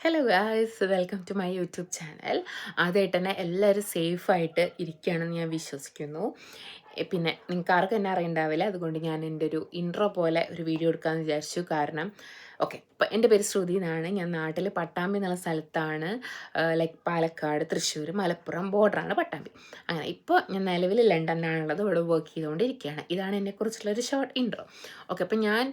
Hello guys welcome to my YouTube channel ആദ്യമായിട്ട് തന്നെ എല്ലാവരും സേഫായിട്ട് ഇരിക്കുകയാണെന്ന് ഞാൻ വിശ്വസിക്കുന്നു. പിന്നെ നിങ്ങൾക്ക് ആർക്കും എന്നെ അറിയണ്ടാവില്ല. അതുകൊണ്ട് ഞാൻ എന്റെ ഒരു ഇൻട്രോ പോലെ ഒരു വീഡിയോ എടുക്കാമെന്ന് വിചാരിച്ചു. കാരണം ഓക്കെ ഇപ്പം എന്റെ പേര് ശ്രുതി എന്നാണ്. ഞാൻ നാട്ടിൽ പട്ടാമ്പി എന്നുള്ള സ്ഥലത്താണ്. ലൈക്ക് പാലക്കാട് തൃശ്ശൂർ മലപ്പുറം ബോർഡറാണ് പട്ടാമ്പി. അങ്ങനെ ഇപ്പോൾ ഞാൻ നിലവിൽ ലണ്ടനിലാണുള്ളത്. ഇവിടെ വർക്ക് ചെയ്തുകൊണ്ടിരിക്കുകയാണ് ഇതാണ് എന്നെക്കുറിച്ചുള്ള ഒരു ഷോർട്ട് ഇൻട്രോ ഓക്കെ അപ്പം ഞാൻ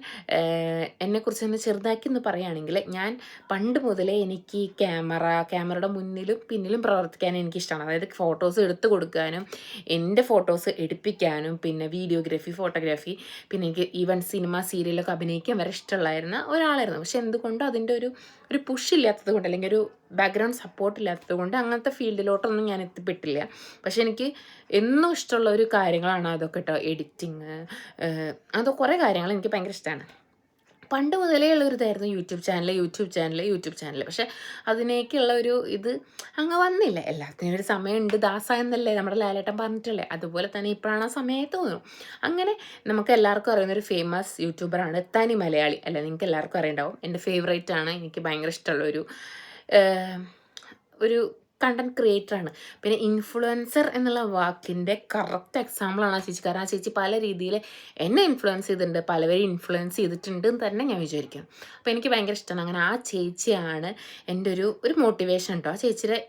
എന്നെക്കുറിച്ച് ഒന്ന് ചെറുതാക്കി എന്ന് പറയുകയാണെങ്കിൽ ഞാൻ പണ്ട് മുതലേ എനിക്ക് ക്യാമറ ക്യാമറയുടെ മുന്നിലും പിന്നിലും പ്രവർത്തിക്കാൻ എനിക്കിഷ്ടമാണ് അതായത് ഫോട്ടോസ് എടുത്തു കൊടുക്കാനും എന്റെ ഫോട്ടോസ് എടുപ്പിക്കാനും പിന്നെ വീഡിയോഗ്രാഫി ഫോട്ടോഗ്രാഫി പിന്നെ എനിക്ക് ഈവൻ സിനിമ സീരിയലൊക്കെ അഭിനയിക്കാൻ വരെ ഇഷ്ടമുള്ളായിരുന്ന ഒരാളായിരുന്നു. പക്ഷെ എന്തുകൊണ്ടും അതിന്റെ ഒരു ഒരു പുഷ് ഇല്ലാത്തത് കൊണ്ട് അല്ലെങ്കിൽ ഒരു ബാക്ക്ഗ്രൗണ്ട് സപ്പോർട്ട് ഇല്ലാത്തത് കൊണ്ട് അങ്ങനത്തെ ഫീൽഡിലോട്ടൊന്നും ഞാൻ എത്തിപ്പെട്ടില്ല. പക്ഷെ എനിക്ക് എന്നും ഇഷ്ടമുള്ള ഒരു കാര്യങ്ങളാണ് അതൊക്കെ കേട്ടോ എഡിറ്റിങ് അതൊക്കെ കുറേ കാര്യങ്ങൾ എനിക്ക് ഭയങ്കര ഇഷ്ടമാണ് പണ്ട് മുതലേ ഉള്ള ഒരു ഇതായിരുന്നു YouTube channel YouTube channel YouTube channel പക്ഷെ അതിനേക്കുള്ള ഒരു ഇത് അങ്ങ് വന്നില്ല? എല്ലാത്തിനും ഒരു സമയമുണ്ട്. ദാസ എന്നല്ലേ നമ്മുടെ ലാലേട്ടൻ പറഞ്ഞിട്ടല്ലേ അതുപോലെ തന്നെ ഇപ്പോഴാണ് ആ സമയത്ത് തോന്നുന്നു. അങ്ങനെ നമുക്ക് എല്ലാവർക്കും അറിയുന്ന ഒരു ഫേമസ് യൂട്യൂബറാണ് തനി മലയാളി. അല്ല? നിങ്ങൾക്ക് എല്ലാവർക്കും അറിയണ്ടാവും. എന്റെ ഫേവറേറ്റ് ആണ്. എനിക്ക് ഭയങ്കര ഇഷ്ടമുള്ള ഒരു ഒരു കണ്ടന്റ് ക്രിയേറ്റർ ആണ്. പിന്നെ ഇൻഫ്ലുവൻസർ എന്നുള്ള വാക്കിന്റെ കറക്റ്റ് എക്സാമ്പിളാണ് ആ ചേച്ചി. കാരണം ആ ചേച്ചി പല രീതിയിൽ എന്നെ ഇൻഫ്ലുവൻസ് ചെയ്തിട്ടുണ്ട്. പലവരെയും ഇൻഫ്ലുവൻസ് ചെയ്തിട്ടുണ്ട് എന്ന് തന്നെ ഞാൻ വിചാരിക്കുന്നു. അപ്പോൾ എനിക്ക് ഭയങ്കര ഇഷ്ടമാണ്. അങ്ങനെ ആ ചേച്ചിയാണ് എന്റെ ഒരു ഒരു മോട്ടിവേഷൻ കേട്ടോ ആ ചേച്ചിയുടെ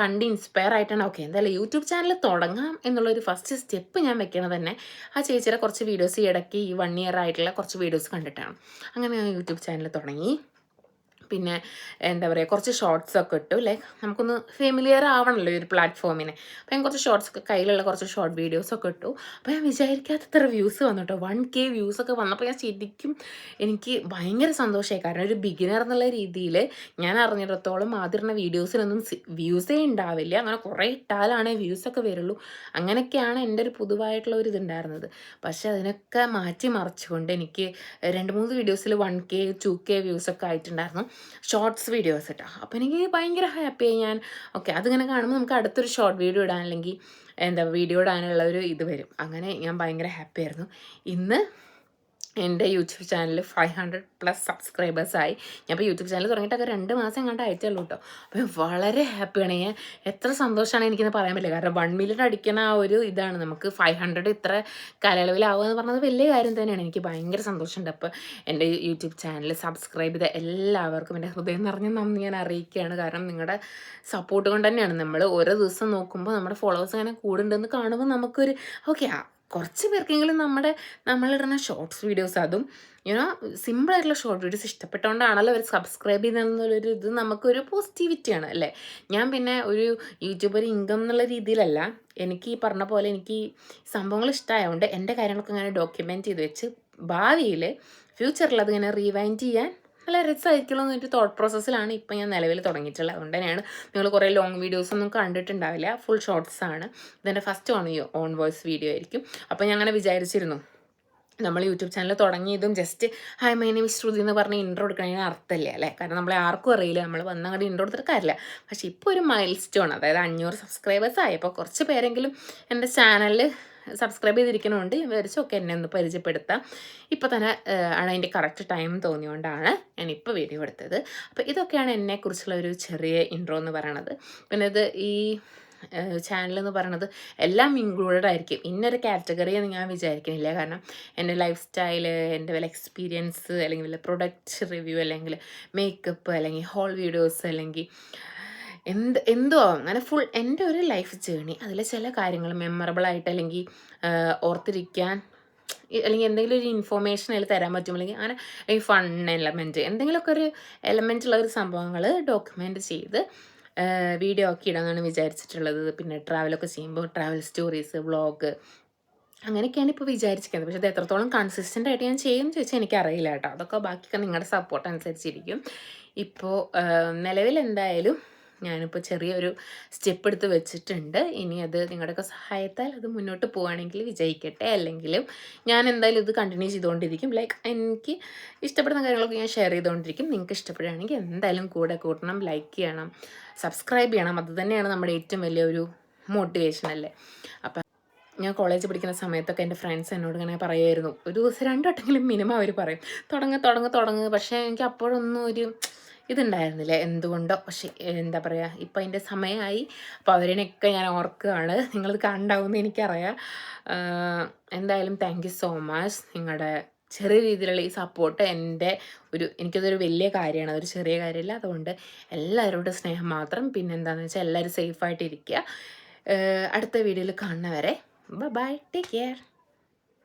കണ്ട് ഇൻസ്പയർ ആയിട്ടാണ്. ഓക്കെ എന്തായാലും യൂട്യൂബ് ചാനൽ തുടങ്ങാം എന്നുള്ള ഒരു ഫസ്റ്റ് സ്റ്റെപ്പ് ഞാൻ വെക്കണത് തന്നെ ആ ചേച്ചിയുടെ കുറച്ച് വീഡിയോസ് ഈ ഇടയ്ക്ക് ഈ വൺ ഇയർ ആയിട്ടുള്ള കുറച്ച് വീഡിയോസ് കണ്ടിട്ടാണ്. അങ്ങനെ ഞാൻ യൂട്യൂബ് ചാനൽ തുടങ്ങി. പിന്നെ എന്താ പറയുക കുറച്ച് ഷോർട്സ് ഒക്കെ ഇട്ടു ലൈക്ക് നമുക്കൊന്ന് ഫെമിലിയർ ആവണല്ലോ ഈ ഒരു പ്ലാറ്റ്ഫോമിനെ അപ്പം ഞാൻ കുറച്ച് ഷോർട്സ് ഒക്കെ കയ്യിലുള്ള കുറച്ച് ഷോർട്ട് വീഡിയോസ് ഒക്കെ ഇട്ടു. അപ്പോൾ ഞാൻ വിചാരിക്കാത്തത്ര വ്യൂസ് വന്നു കേട്ടോ വൺ കെ വ്യൂസ് ഒക്കെ വന്നപ്പോൾ ഞാൻ ശരിക്കും എനിക്ക് ഭയങ്കര സന്തോഷമായി കാരണം ഒരു ബിഗിനർ എന്നുള്ള രീതിയിൽ ഞാൻ അറിഞ്ഞിടത്തോളം ആദ്യമുള്ള വീഡിയോസിനൊന്നും വ്യൂസേ ഉണ്ടാവില്ല അങ്ങനെ കുറേ ഇട്ടാലാണ് വ്യൂസ് ഒക്കെ വരുള്ളൂ. അങ്ങനെയൊക്കെയാണ് എന്റെ ഒരു പൊതുവായിട്ടുള്ള ഒരു ഇതുണ്ടായിരുന്നത്. പക്ഷേ അതിനൊക്കെ മാറ്റി മറിച്ചുകൊണ്ട് എനിക്ക് രണ്ട് മൂന്ന് വീഡിയോസിൽ one K two K views ഒക്കെ ആയിട്ടുണ്ടായിരുന്നു. ഷോർട്സ് വീഡിയോസ് കേട്ടോ അപ്പോൾ എനിക്ക് ഭയങ്കര ഹാപ്പിയായി ഞാൻ. ഓക്കെ അതിങ്ങനെ കാണുമ്പോൾ നമുക്ക് അടുത്തൊരു ഷോർട്ട് വീഡിയോ ഇടാൻ അല്ലെങ്കിൽ എന്താ വീഡിയോ ഇടാനുള്ള ഒരു ഇത് വരും. അങ്ങനെ ഞാൻ ഭയങ്കര ഹാപ്പി ആയിരുന്നു ഇന്ന് എന്റെ YouTube channel five hundred plus സബ്സ്ക്രൈബേഴ്സായി ഞാൻ ഇപ്പോൾ യൂട്യൂബ് ചാനൽ തുടങ്ങിയിട്ടൊക്കെ രണ്ട് മാസം കണ്ട് അയച്ചുള്ളൂ കേട്ടോ അപ്പോൾ വളരെ ഹാപ്പിയാണ് ഞാൻ എത്ര സന്തോഷമാണ് എനിക്കിന്ന് പറയാൻ പറ്റില്ല. കാരണം വൺ മില്യൺ അടിക്കുന്ന ആ ഒരു ഇതാണ്. നമുക്ക് ഫൈവ് ഹൺഡ്രഡ് ഇത്ര കാലയളവിലാവുക എന്ന് പറഞ്ഞത് വലിയ കാര്യം തന്നെയാണ്. എനിക്ക് ഭയങ്കര സന്തോഷമുണ്ട്. അപ്പോൾ എന്റെ യൂട്യൂബ് ചാനൽ സബ്സ്ക്രൈബ് ചെയ്ത എല്ലാവർക്കും എന്റെ ഹൃദയം നിറഞ്ഞ നന്ദി ഞാൻ അറിയിക്കുകയാണ്. കാരണം നിങ്ങളുടെ സപ്പോർട്ട് കൊണ്ട് തന്നെയാണ്. നമ്മൾ ഓരോ ദിവസം നോക്കുമ്പോൾ നമ്മുടെ ഫോളോവേഴ്സ് അങ്ങനെ കൂടുന്നുണ്ടെന്ന് കാണുമ്പോൾ നമുക്കൊരു ഓക്കെ കുറച്ച് പേർക്കെങ്കിലും നമ്മുടെ നമ്മളിടുന്ന ഷോർട്സ് വീഡിയോസ് അതും യുനോ സിമ്പിളായിട്ടുള്ള ഷോർട്ട് വീഡിയോസ് ഇഷ്ടപ്പെട്ടുകൊണ്ടാണല്ലോ അവർ സബ്സ്ക്രൈബ് ചെയ്യുന്നതെന്നുള്ളൊരു ഇത് നമുക്കൊരു പോസിറ്റിവിറ്റിയാണ് അല്ലേ? ഞാൻ പിന്നെ ഒരു യൂട്യൂബർ ഇൻകം എന്നുള്ള രീതിയിലല്ല. എനിക്ക് ഈ പറഞ്ഞ പോലെ എനിക്ക് സംഭവങ്ങൾ ഇഷ്ടമായതുകൊണ്ട് എന്റെ കാര്യങ്ങളൊക്കെ ഇങ്ങനെ ഡോക്യുമെന്റ് ചെയ്ത് വെച്ച് ഭാവിയിൽ ഫ്യൂച്ചറിൽ അതിങ്ങനെ റീവൈൻഡ് ചെയ്യാൻ നല്ല രസമായിരിക്കണം എന്നൊരു തോട്ട് പ്രോസസ്സിലാണ് ഇപ്പം ഞാൻ നിലവിൽ തുടങ്ങിയിട്ടുള്ളത്. അതുകൊണ്ട് തന്നെയാണ് നിങ്ങൾ കുറേ ലോങ് വീഡിയോസ് ഒന്നും കണ്ടിട്ടുണ്ടാവില്ല. ഫുൾ ഷോർട്സ് ആണ്. ഇതെന്റെ first on on voice video ആയിരിക്കും. അപ്പോൾ ഞാൻ അങ്ങനെ വിചാരിച്ചിരുന്നു. നമ്മൾ യൂട്യൂബ് ചാനൽ തുടങ്ങിയതും just hi my name Shruti എന്ന് പറഞ്ഞ് ഇൻട്രോ എടുക്കണതിന് അർത്ഥമില്ല അല്ലേ? കാരണം നമ്മളെ ആർക്കും അറിയില്ല. നമ്മൾ വന്ന് അങ്ങോട്ട് ഇൻട്രോ എടുത്തിട്ട് കാര്യമില്ല. പക്ഷേ ഇപ്പോൾ ഒരു മൈൽ സ്റ്റോൺ അതായത് അഞ്ഞൂറ് സബ്സ്ക്രൈബേഴ്സ് ആയപ്പോൾ കുറച്ച് പേരെങ്കിലും എന്റെ ചാനലിൽ സബ്സ്ക്രൈബ് ചെയ്തിരിക്കണമുണ്ട് വിചാരിച്ചു ഒക്കെ എന്നെ ഒന്ന് പരിചയപ്പെടുത്താം. ഇപ്പോൾ തന്നെ ആണ് അതിന്റെ കറക്റ്റ് ടൈം തോന്നിയോണ്ടാണ് ഞാൻ ഇപ്പോൾ വീഡിയോ എടുത്തത്. അപ്പോൾ ഇതൊക്കെയാണ് എന്നെക്കുറിച്ചുള്ള ഒരു ചെറിയ ഇൻട്രോ എന്ന് പറയണത്. പിന്നെ ഇത് ഈ ചാനൽ എന്ന് പറയണത് എല്ലാം ഇൻക്ലൂഡഡ് ആയിരിക്കും. ഇന്നൊരു കാറ്റഗറി എന്ന് ഞാൻ വിചാരിക്കുന്നില്ല കാരണം എന്റെ ലൈഫ് സ്റ്റൈൽ എന്റെ വല്ല എക്സ്പീരിയൻസ് അല്ലെങ്കിൽ വല്ല പ്രൊഡക്റ്റ് റിവ്യൂ അല്ലെങ്കിൽ മേക്കപ്പ് അല്ലെങ്കിൽ ഹോൾ വീഡിയോസ് അല്ലെങ്കിൽ എന്ത് എന്തോ അങ്ങനെ ഫുൾ എന്റെ ഒരു ലൈഫ് ജേണി അതിലെ ചില കാര്യങ്ങൾ മെമ്മറബിൾ ആയിട്ട് അല്ലെങ്കിൽ ഓർത്തിരിക്കാൻ അല്ലെങ്കിൽ എന്തെങ്കിലും ഒരു ഇൻഫോർമേഷൻ അതിൽ തരാൻ പറ്റും. അല്ലെങ്കിൽ അങ്ങനെ ഈ ഫൺ എലമെന്റ് എന്തെങ്കിലുമൊക്കെ ഒരു എലമെന്റ് ഉള്ള ഒരു സംഭവങ്ങൾ ഡോക്യുമെന്റ് ചെയ്ത് വീഡിയോ ഒക്കെ ഇടാനാണ് വിചാരിച്ചിട്ടുള്ളത്. പിന്നെ ട്രാവലൊക്കെ ചെയ്യുമ്പോൾ ട്രാവൽ സ്റ്റോറീസ് വ്ളോഗ് അങ്ങനെയൊക്കെയാണ് ഇപ്പോൾ വിചാരിച്ചിരിക്കുന്നത്. പക്ഷേ അത് എത്രത്തോളം കൺസിസ്റ്റന്റ് ആയിട്ട് ഞാൻ ചെയ്യും ചോദിച്ചാൽ എനിക്കറിയില്ല കേട്ടോ. അതൊക്കെ ബാക്കിയൊക്കെ നിങ്ങളുടെ സപ്പോർട്ട് അനുസരിച്ചിരിക്കും. ഇപ്പോൾ നിലവിൽ എന്തായാലും ഞാനിപ്പോൾ ചെറിയൊരു സ്റ്റെപ്പ് എടുത്ത് വെച്ചിട്ടുണ്ട്. ഇനി അത് നിങ്ങളുടെയൊക്കെ സഹായത്താൽ അത് മുന്നോട്ട് പോവുകയാണെങ്കിൽ വിജയിക്കട്ടെ. അല്ലെങ്കിലും ഞാൻ എന്തായാലും ഇത് കണ്ടിന്യൂ ചെയ്തുകൊണ്ടിരിക്കും. ലൈക്ക് എനിക്ക് ഇഷ്ടപ്പെടുന്ന കാര്യങ്ങളൊക്കെ ഞാൻ ഷെയർ ചെയ്തുകൊണ്ടിരിക്കും. നിങ്ങൾക്ക് ഇഷ്ടപ്പെടുകയാണെങ്കിൽ എന്തായാലും കൂടെ കൂട്ടണം. ലൈക്ക് ചെയ്യണം. സബ്സ്ക്രൈബ് ചെയ്യണം. അത് തന്നെയാണ് നമ്മുടെ ഏറ്റവും വലിയൊരു മോട്ടിവേഷൻ അല്ലേ? അപ്പം ഞാൻ കോളേജ് പഠിക്കുന്ന സമയത്തൊക്കെ എന്റെ ഫ്രണ്ട്സ് എന്നോട് ഇങ്ങനെ പറയുമായിരുന്നു ഒരു ദിവസം രണ്ടു വട്ടെങ്കിലും മിനിമം അവർ പറയും. തുടങ്ങ് തുടങ്ങ് തുടങ്ങ്. പക്ഷേ എനിക്ക് അപ്പോഴൊന്നും ഒരു ഇതുണ്ടായിരുന്നില്ല? എന്തുകൊണ്ടോ. പക്ഷേ എന്താ പറയുക ഇപ്പം അതിന്റെ സമയമായി അപ്പോൾ അവരിനെയൊക്കെ ഞാൻ ഓർക്കുകയാണ്. നിങ്ങളിത് കണ്ടാവുമെന്ന് എനിക്കറിയാം. എന്തായാലും താങ്ക് യു സോ മച്ച് നിങ്ങളുടെ ചെറിയ രീതിയിലുള്ള ഈ സപ്പോർട്ട് എന്റെ ഒരു എനിക്കതൊരു വലിയ കാര്യമാണ്. അതൊരു ചെറിയ കാര്യമല്ല. അതുകൊണ്ട് എല്ലാവരോടും സ്നേഹം മാത്രം. പിന്നെ എന്താണെന്ന് വെച്ചാൽ എല്ലാവരും സേഫായിട്ടിരിക്കുക അടുത്ത വീഡിയോയിൽ കാണുന്നവരെ ബൈ ടേക്ക് കെയർ